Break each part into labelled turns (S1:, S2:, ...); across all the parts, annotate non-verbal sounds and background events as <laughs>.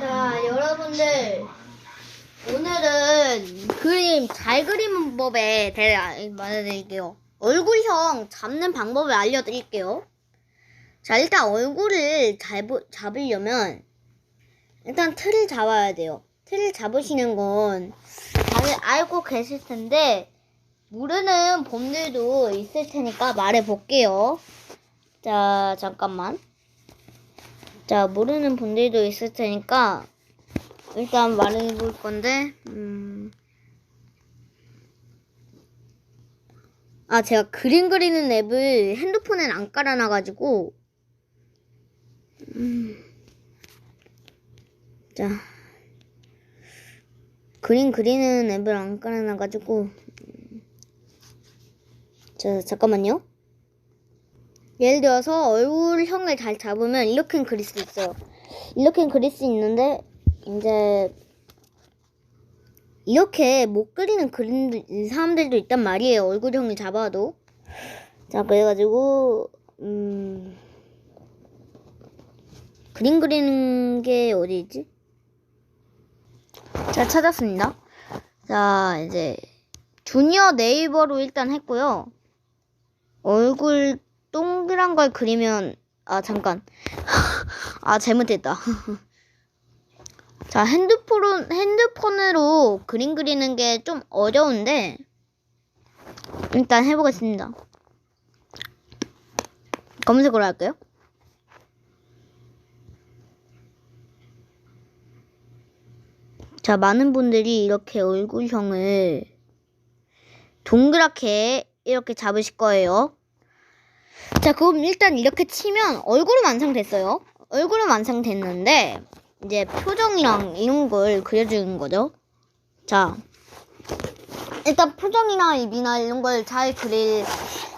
S1: 자, 여러분들. 오늘은 그림 잘 그리는 법에 대해 말해드릴게요. 얼굴형 잡는 방법을 알려드릴게요. 자, 일단 얼굴을 잡, 잡으려면 일단 틀을 잡아야 돼요. 틀을 잡으시는 건 다들 알고 계실 텐데 모르는 분들도 있을 테니까 말해 볼게요. 자, 잠깐만. 자, 모르는 분들도 있을 테니까 일단 말해 볼 건데, 음. 아, 제가 그림 그리는 앱을 핸드폰엔 안 깔아놔 가지고, 음. 자. 그림 그리는 앱을 안 깔아놔 가지고, 음. 자, 잠깐만요. 예를 들어서 얼굴형을 잘 잡으면 이렇게 그릴 수 있어요. 이렇게 그릴 수 있는데 이제 이렇게 못 그리는 그림 사람들도 있단 말이에요. 얼굴형을 잡아도. 자 그래가지고 음 그림 그리는 게 어디 있지? 자 찾았습니다. 자 이제 주니어 네이버로 일단 했고요. 얼굴 동그란 걸 그리면 아 잠깐. <laughs> 아 잘못했다. <laughs> 자 핸드폰 핸드폰으로 그림 그리는 게 좀 어려운데 일단 해보겠습니다. 검색으로 할게요. 자 많은 분들이 이렇게 얼굴형을 동그랗게 이렇게 잡으실 거예요 자, 그럼 일단 이렇게 치면 얼굴은 완성됐어요. 얼굴은 완성됐는데 이제 표정이랑 이런 걸 그려주는 거죠. 자, 일단 표정이나 입이나 이런 걸 잘 그릴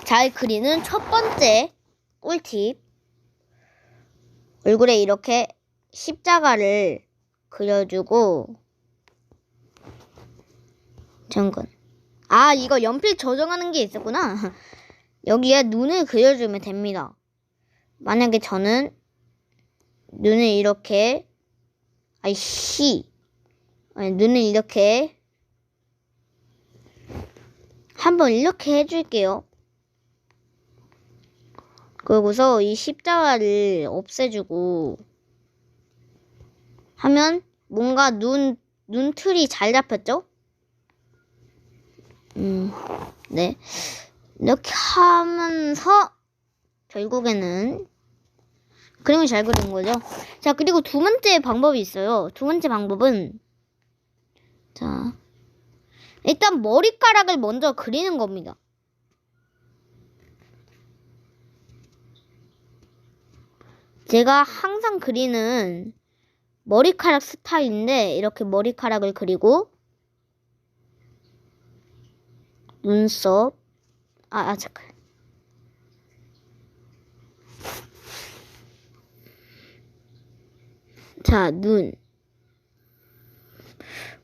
S1: 잘 그리는 첫 번째 꿀팁. 얼굴에 이렇게 십자가를 그려주고 잠깐. 아, 이거 연필 조정하는 게 있었구나. <laughs> 여기에 눈을 그려주면 됩니다. 만약에 저는 눈을 이렇게 아이씨 아니, 눈을 이렇게 한번 이렇게 해줄게요. 그러고서 이 십자가를 없애주고 하면 뭔가 눈, 눈틀이 잘 잡혔죠? 음, 네. 이렇게 하면서 결국에는 그림을 잘 그리는 거죠. 자, 그리고 두 번째 방법이 있어요. 두 번째 방법은 자, 일단 머리카락을 먼저 그리는 겁니다. 제가 항상 그리는 머리카락 스타일인데 이렇게 머리카락을 그리고 눈썹 아, 아 잠깐. 자, 눈.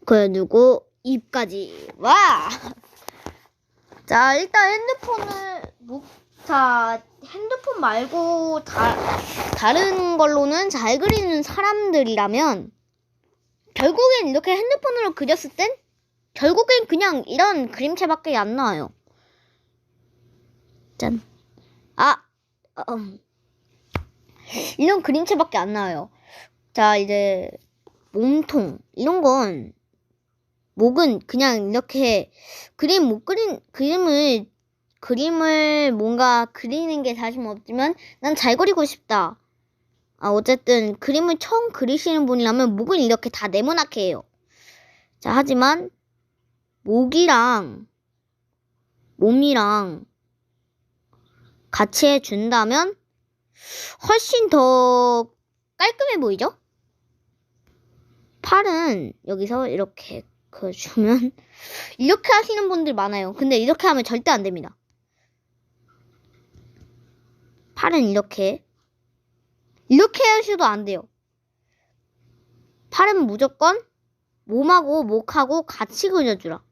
S1: 그래두고 입까지. 와! <laughs> 자, 일단 핸드폰을 뭐, 자, 핸드폰 말고 다, 다른 걸로는 잘 그리는 사람들이라면 결국엔 이렇게 핸드폰으로 그렸을 땐 결국엔 그냥 이런 그림체밖에 안 나와요. 짠. 아, 음. 이런 그림체밖에 안 나와요. 자, 이제 몸통 이런 건 목은 그냥 이렇게 그림 못 그린 그림을 그림을 뭔가 그리는 게 자신 없지만 난 잘 그리고 싶다. 아, 어쨌든 그림을 처음 그리시는 분이라면 목을 이렇게 다 네모나게 해요. 자, 하지만 목이랑 몸이랑 같이 해준다면 훨씬 더 깔끔해 보이죠? 팔은 여기서 이렇게 그주면 <laughs> 이렇게 하시는 분들 많아요. 근데 이렇게 하면 절대 안 됩니다. 팔은 이렇게 이렇게 하셔도 안 돼요. 팔은 무조건 몸하고 목하고 같이 그려주라.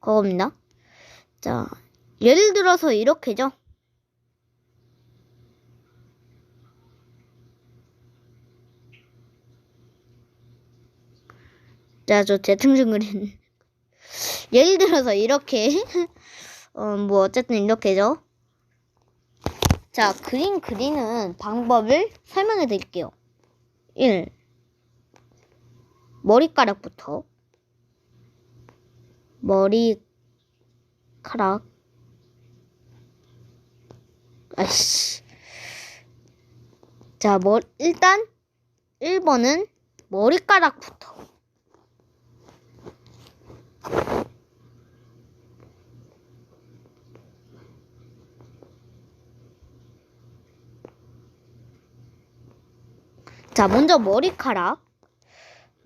S1: 그겁니다. 자, 예를 들어서 이렇게죠. 자, 저 대충 그린. 예를 들어서 이렇게. <laughs> 어, 뭐, 어쨌든 이렇게죠. 자, 그림 그리는 방법을 설명해 드릴게요. 1. 머리카락부터. 머리카락. 아이씨. 자, 뭐, 일단, 1번은 머리카락부터. 자, 먼저 머리카락.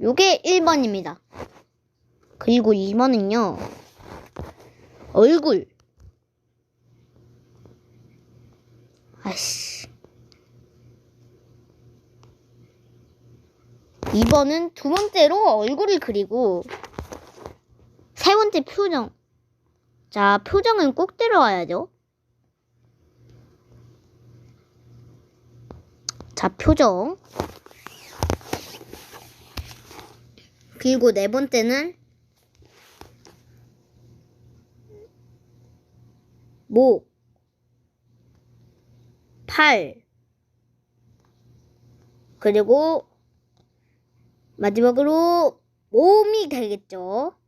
S1: 요게 1번입니다. 그리고 2번은요, 얼굴. 아이씨. 2번은 두 번째로 얼굴을 그리고, 세 번째 표정. 자, 표정은 꼭 들어와야죠. 자, 표정. 그리고 네 번째는 목, 팔, 그리고 마지막으로 몸이 되겠죠.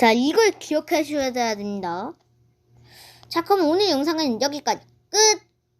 S1: 자, 이걸 기억하셔야 됩니다. 자, 그럼 오늘 영상은 여기까지 끝!